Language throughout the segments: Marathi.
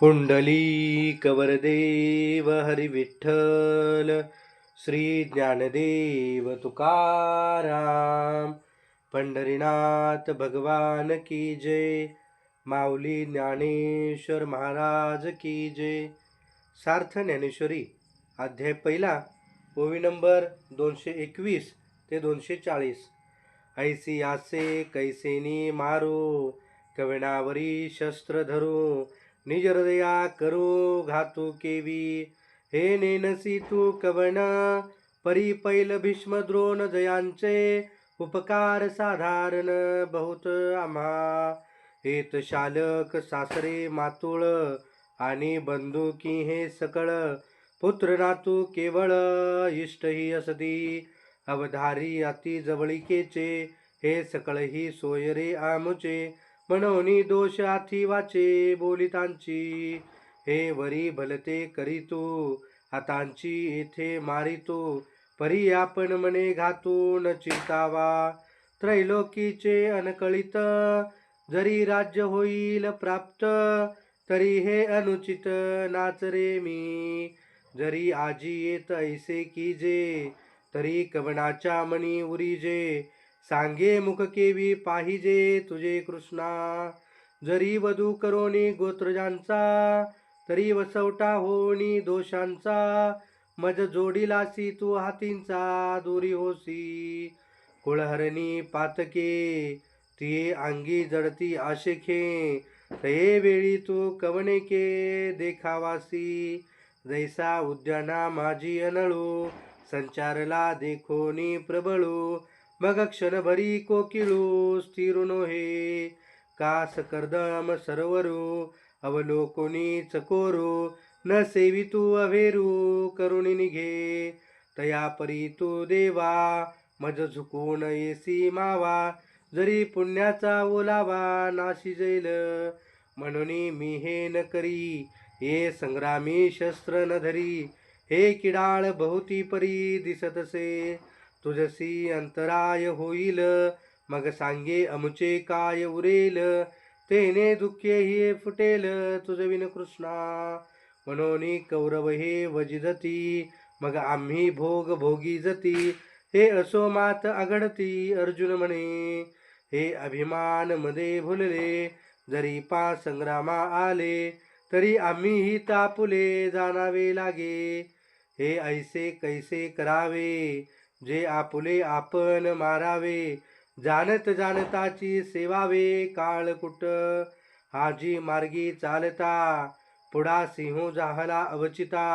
पुंडली हरिविठ्ठल श्री ज्ञानदेव तुकाराम पंढरीनाथ भगवान की जय माऊली ज्ञानेश्वर महाराज की जय. सार्थ ज्ञानेश्वरी अध्याय पहिला ओवी नंबर दोनशे एकवीस ते दोनशे चाळीस. ऐसी आसे कैसेनी मारो कविणावरी शस्त्र धरू निज हृदया करू घातू केवी। हे नेनसी तू कवण परी पैल भीष्म द्रोण जयांचे उपकार साधारण बहुत आम्हा। हेत शालक सासरे मातुळ आणि बंदुकी हे सकळ पुत्र नातू केवळ इष्ट ही असती। अवधारी अति जवळिकेचे हे सकळ ही सोय आमुचे। म्हणून दोष आथी वाचे बोलितांची. हे वरी भलते करीतो हातांची येथे मारितो. परी आपण मने घातून चिंतावा. त्रैलोकीचे अनकळित जरी राज्य होईल प्राप्त तरी हे अनुचित नाच रे मी. जरी आजी येत ऐसे की जे तरी कवनाच्या उरी जे. सांगे मुख केवी पाहिजे तुझे कृष्णा. जरी वधू करोनी गोत्रजांचा तरी वसवटा होणी दोषांचा. मज जोडीलासी तू हातींचा दुरी होसी. कुळहरणी पातके ती अंगी जडती आशेखे ते वेळी तू कवनेके देखावासी. जैसा उद्याना माझी अनळू संचारला देखोनी प्रबळू. मग क्षणभरी कोकिळू स्थिरुनो हे कास कर्दम सरोवरू अवलोकोनी चकोरू न सेवितू अभेरू करुणी निघे. तया परी तू देवा मज झुकून येसी मावा जरी पुण्याचा ओलावा नाशी जैल म्हणून मी हे न करी. हे संग्रामी शस्त्र न धरी. हे किडाळ बहुती परी दिसतसे तुझसी अंतराय होईल. मग सांगे अमुचे काय उरेल. तेने दुःखे हे फुटेल. तुझविन कृष्णा. म्हणून कौरव हे वजिदती मग आम्ही भोग भोगी जती. हे असो मात आघडती अर्जुन म्हणे. हे अभिमानमध्ये भुलले. जरी पा संग्रामा आले तरी आम्हीही तापुले जाणावे लागे. हे ऐसे कैसे करावे? जे आपुले आपण मारावे जाणत जाणताची सेवावे काळ कुट हाजी मार्गी चालता पुढा सिंह जाहला अवचिता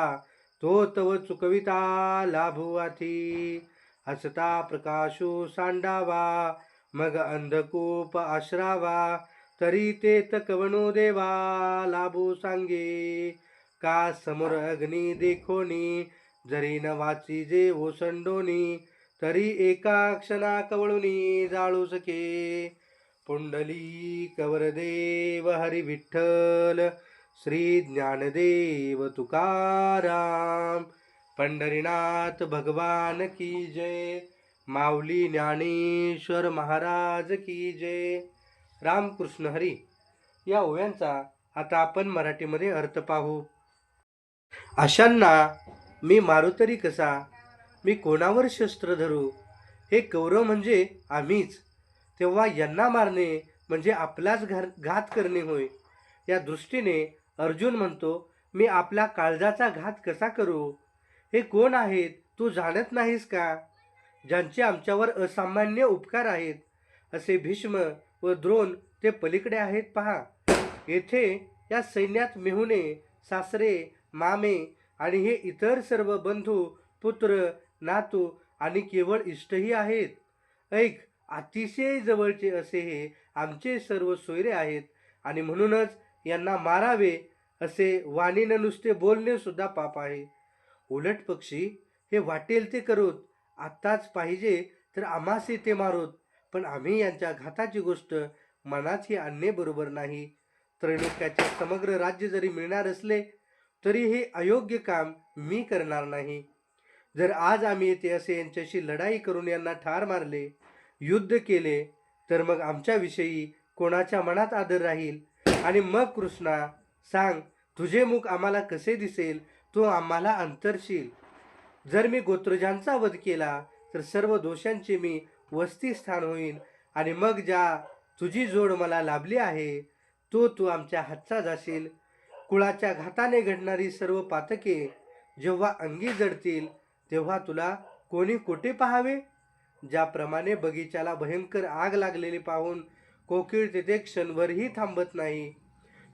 तो तव चुकविता लाभुवाथी हसता प्रकाशू सांडावा मग अंधकूप आश्रावा तरी ते तकवणो देवा लाभू सांगे का समोर अग्नी देखोनी जरी न वाची जे ओसंडोनी तरी एका क्षणा कवळुनी जाळू सके. पुंडली कवरदेव हरी विठ्ठल श्री ज्ञानदेव तुकाराम. पंढरीनाथ भगवान की जय माऊली ज्ञानेश्वर महाराज की जय. रामकृष्ण हरी या ओव्यांचा आता आपण मराठीमध्ये अर्थ पाहू. अशांना मी मारू तरी कसा? मी कोणावर शस्त्र धरू? हे कौरव म्हणजे आम्हीच. तेव्हा यांना मारणे म्हणजे आपलाच घर घात करणे होय. या दृष्टीने अर्जुन म्हणतो मी आपला काळजाचा घात कसा करू? हे कोण आहेत? तू जाणत नाहीस का? ज्यांचे आमच्यावर असामान्य उपकार आहेत. असे भीष्म व द्रोण ते पलीकडे आहेत पहा. येथे या सैन्यात मेहुणे सासरे मामे आणि हे इतर सर्व बंधू पुत्र नातू आणि केवळ इष्टही आहेत. ऐक अतिशय जवळचे असे हे आमचे सर्व सोयरे आहेत आणि म्हणूनच यांना मारावे असे वाणीनं नुसते बोलणे सुद्धा पाप आहे. उलट पक्षी हे वाटेल ते करोत आत्ताच पाहिजे तर आम्हासही ते मारोत पण आम्ही यांच्या घाताची गोष्ट मनाची आणणे बरोबर नाही. त्रैलोक्याचे समग्र राज्य जरी मिळणार असले तरी हे अयोग्य काम मी करणार नाही. जर आज आम्ही येथे असे यांच्याशी लढाई करून यांना ठार मारले युद्ध केले तर मग आमच्याविषयी कोणाच्या मनात आदर राहील? आणि मग कृष्णा सांग तुझे मुख आम्हाला कसे दिसेल? तो आम्हाला अंतरशील. जर मी गोत्रजांचा वध केला तर सर्व दोषांचे मी वस्तीस्थान होईन. आणि मग ज्या तुझी जोड मला लाभली आहे तो तू आमच्या हातचा जाशील. कुळाच्या घाताने घडणारी सर्व पातके जेव्हा अंगी जडतील तेव्हा तुला कोणी कोठे पाहावे? ज्याप्रमाणे बगीचाला भयंकर आग लागलेली पाहून कोकिळ तेथे क्षणभरही थांबत नाही.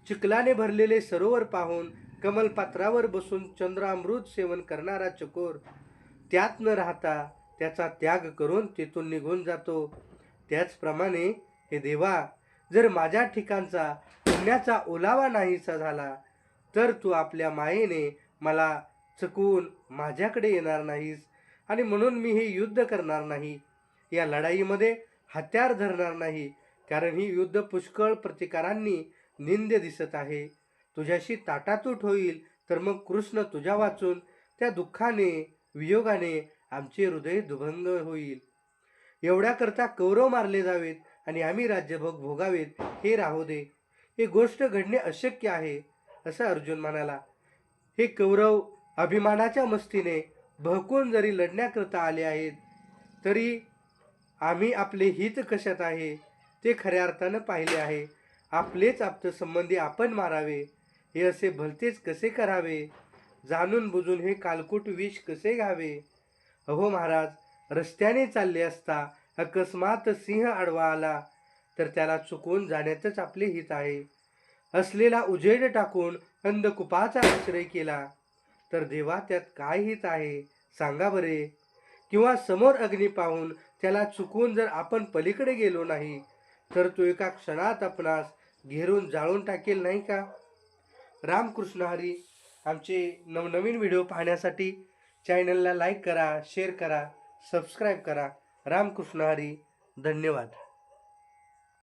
चिखलाने भरलेले सरोवर पाहून कमलपात्रावर बसून चंद्रामृत सेवन करणारा चकोर त्यात न राहता त्याचा त्याग करून तेथून निघून जातो. त्याचप्रमाणे हे देवा जर माझ्या ठिकाणचा पुण्याचा ओलावा नाहीसा झाला तर तू आपल्या मायेने मला चकवून माझ्याकडे येणार नाहीस आणि म्हणून मी हे युद्ध करणार नाही. या लढाईमध्ये हत्यार धरणार नाही कारण ही युद्ध पुष्कळ प्रतिकारांनी निंद दिसत आहे. तुझ्याशी ताटातूट होईल तर मग कृष्ण तुझ्या वाचून त्या दुःखाने वियोगाने आमचे हृदय दुभंग होईल. एवढ्याकरता कौरव मारले जावेत आणि आम्ही राज्यभोग भोगावेत हे राहू दे. ही गोष्ट घडणे अशक्य आहे असं अर्जुन म्हणाला. हे कौरव अभिमानाच्या मस्तीने भडकून जरी लढण्याकरता आले आहेत तरी आम्ही आपले हित कशात आहे ते खऱ्या अर्थानं पाहिले आहे. आपलेच आप्तसंबंधी आपण मारावे हे असे भलतेच कसे करावे? जाणून बुजून हे कालकूट विष कसे घ्यावे? अहो महाराज रस्त्याने चालले असता अकस्मात सिंह आडवा आला. तर त्याला चुकून जाण्यातच आपले हित आहे. असलेला उजेड टाकून अंधकुपाचा आश्रय केला. तर देवा त्यात काय हित आहे? सांगा बरे. किंवा समोर अग्नी पाहून त्याला चुकून जर आपण पलीकडे गेलो नाही तर तो एका क्षणात आपणास घेरून जाळून टाकेल नाही का? रामकृष्ण हरी आमचे नवनवीन व्हिडिओ पाहण्यासाठी चॅनलला लाईक करा शेअर करा सबस्क्राईब करा. रामकृष्ण हरी धन्यवाद.